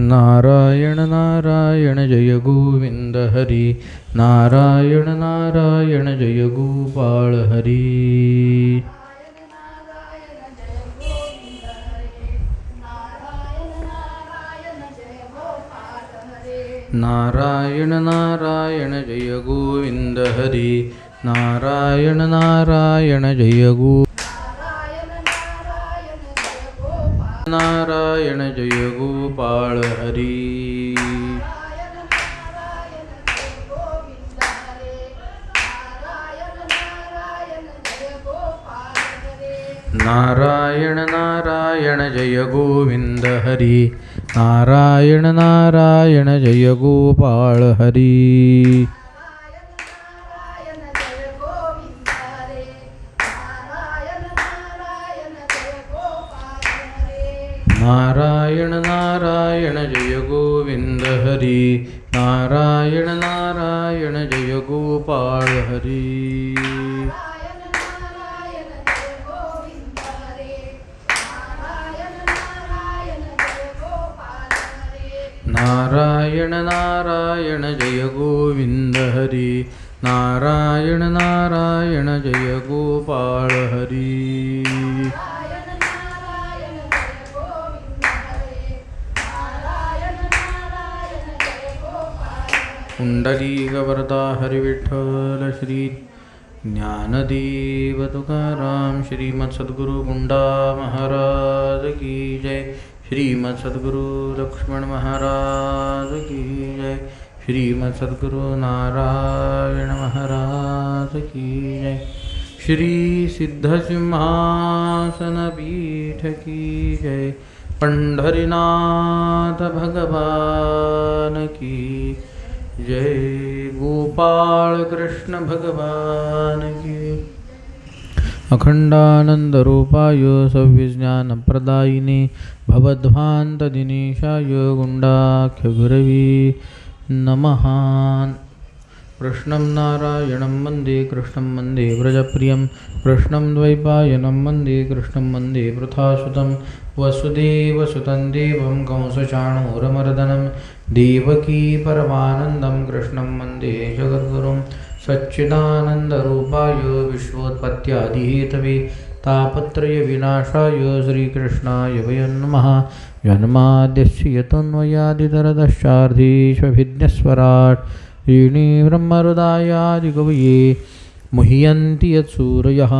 नारायण नारायण जय गोविंद हरी नारायण नारायण जय गोपाळ हरी नारायण नारायण जय गोविंद हरी नारायण नारायण जय गो नारायण जय गोपाळ हरी। नारायण नारायण जय गोविंद हरी। नारायण नारायण जय गोपाळ हरी। जय गोविंद हरी नारायण नारायण जय गोपाळ हरी। नारायण नारायण जय गोविंद हरी। नारायण नारायण जय गोपाळ हरी। पुंडलीकवरदा हरिविठ्ठल श्री ज्ञानदेव तुकाराम श्रीमत्सद्गुरु गुंडा महाराज की जय। श्रीमत्सद्गुरु लक्ष्मण महाराज की जय। श्रीमत्सद्गुरु नारायण महाराज की जय। श्री सिद्धसिंहासनपीठ की जय। पंढरीनाथ भगवान की जय गोपाळ कृष्ण भगवान की। अखंडानन्दरूपाय सव्यज्ञानप्रदायिने भवध्वान्तदिनेशाय गुण्डाख्यगुरवे नमः। कृष्णं नारायणं वन्दे कृष्णं वन्दे व्रजप्रियं। कृष्णं द्वैपायनं वन्दे कृष्णं वन्दे वृथासुतं वसुदेवसुतं देवं कंसचाणूरमर्दनं। देवकी परमानन्दं कृष्णं वन्दे जगद्गुरुं। सच्चिदानन्दरूपाय विश्वोत्पत्त्यादिहेतवे। तापत्रयविनाशाय श्रीकृष्णाय वयं नमः। जन्माद्यस्य यतोन्वयादितरदश्चार्धीष्वभिज्ञस्वराट् ऋणी ब्रह्महृदायादिकवये मुह्यन्ति यत्सूरयः।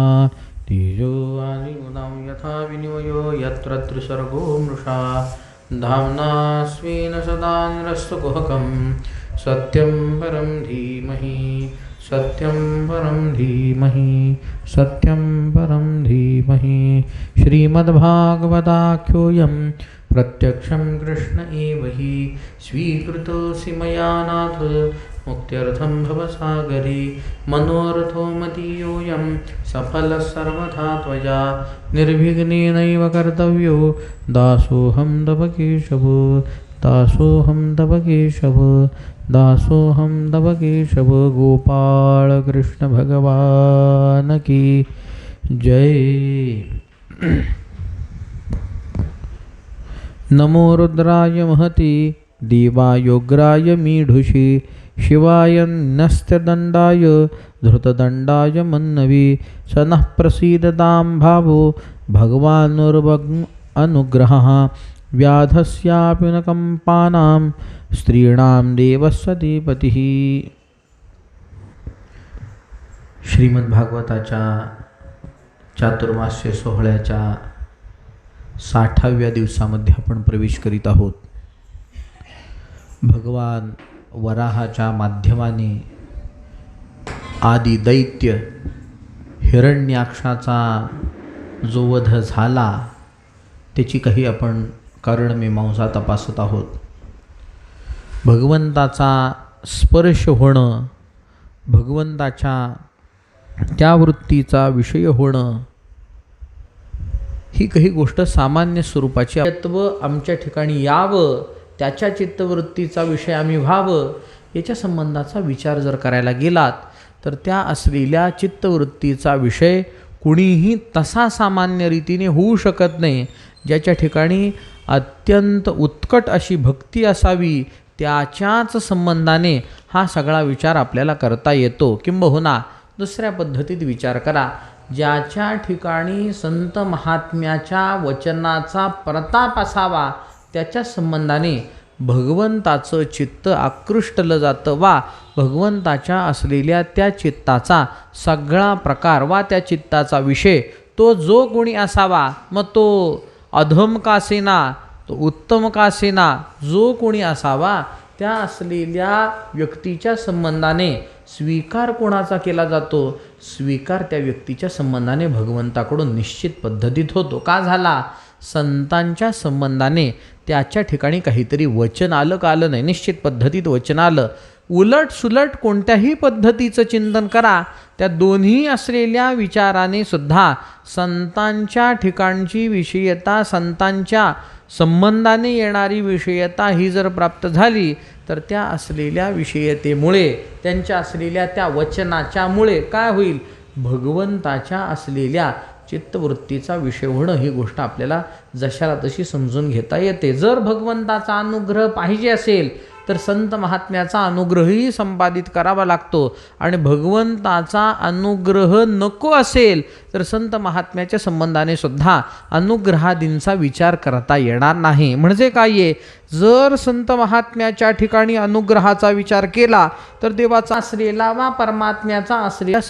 तेजो आदिगुणां यथा विनिमयो यत्र त्रिसर्गो मृषा। धाम्ना स्वेन सदा निरस्तकुहकं सत्यं परं धीमहि। सत्यं परं धीमहि। सत्यं परं धीमहि। श्रीमद्भागवताख्योऽयं प्रत्यक्षं कृष्ण एव हि। स्वीकृतोऽसि मया नाथ। मुक्त्यर्थं भवसागरी मनोरथो मदीयोऽयं सफलः सर्वथा त्वया निर्विघ्नेनैव कर्तव्यो दासोऽहं तव केशवो दासोऽहं तव केशव दासोऽहं तव केशव गोपालकृष्णभगवान् की जय। नमो रुद्राय महती देवायोग्राय मीढुषि शिवाय न्यस्तदण्डाय धृतदण्डाय मन्नवी। स नः प्रसीदतां भावो भगवानुर्वग् अनुग्रहः। व्याधस्यापि न कम्पानां स्त्रीणां देवस्य पतिः श्रीमद्भागवताच्या चातुर्मास्य सोहळ्याच्या साठाव्या दिवसामध्ये आपण प्रवेश करीत आहोत। भगवान वराहाच्या माध्यमाने आदी दैत्य हिरण्याक्षाचा जो वध झाला त्याची काही आपण कारणमीमांसा तपासत आहोत. भगवंताचा स्पर्श होणं भगवंताच्या त्या वृत्तीचा विषय होणं ही काही गोष्ट सामान्य स्वरूपाची तत्व आमच्या ठिकाणी यावं त्याच्या चित्तवृत्तीचा विषय आम्ही व्हावं याच्या संबंधाचा विचार जर करायला गेलात तर त्या असलेल्या चित्तवृत्तीचा विषय कुणीही तसा सामान्य रीतीने होऊ शकत नाही ज्याच्या ठिकाणी अत्यंत उत्कट अशी भक्ती असावी त्याच्याच संबंधाने हा सगळा विचार आपल्याला करता येतो. किंबहुना दुसऱ्या पद्धतीत विचार करा ज्याच्या ठिकाणी संत महात्म्याच्या वचनाचा प्रताप असावा त्याच्या संबंधाने भगवंताचं चित्त आकृष्टलं जातं वा भगवंताच्या असलेल्या त्या चित्ताचा सगळा प्रकार वा त्या चित्ताचा विषय तो जो कोणी असावा मग तो अधम का सेना तो उत्तम का सेना जो कोणी असावा त्या असलेल्या व्यक्तीच्या संबंधाने स्वीकार कोणाचा केला जातो? स्वीकार त्या व्यक्तीच्या संबंधाने भगवंताकडून निश्चित पद्धतीत होतो. का झाला? संतांच्या संबंधाने त्याच्या ठिकाणी काहीतरी वचन आलं का आलं नाही. निश्चित पद्धतीत वचन आलं. उलट सुलट कोणत्याही पद्धतीचं चिंतन करा. त्या दोन्ही असलेल्या विचाराने सुद्धा संतांच्या ठिकाणची विषयता संतांच्या संबंधाने येणारी विषयता ही जर प्राप्त झाली तर त्या असलेल्या विषयतेमुळे त्यांच्या असलेल्या त्या वचनाच्यामुळे काय होईल? भगवंताच्या असलेल्या चित्तवृत्तीचा विषय होणं ही गोष्ट आपल्याला जशाला तशी समजून घेता येते. जर भगवंताचा अनुग्रह पाहिजे असेल तर संत महात्म्याचा अनुग्रहही संपादित करावा लागतो. आणि भगवंताचा अनुग्रह नको असेल तर संत महात्म्याच्या संबंधाने सुद्धा अनुग्रहादींचा विचार करता येणार नाही. म्हणजे काय आहे? जर संत महात्म्याच्या ठिकाणी अनुग्रहाचा विचार केला तर देवाचा असलेला वा परमात्म्याचा असलेला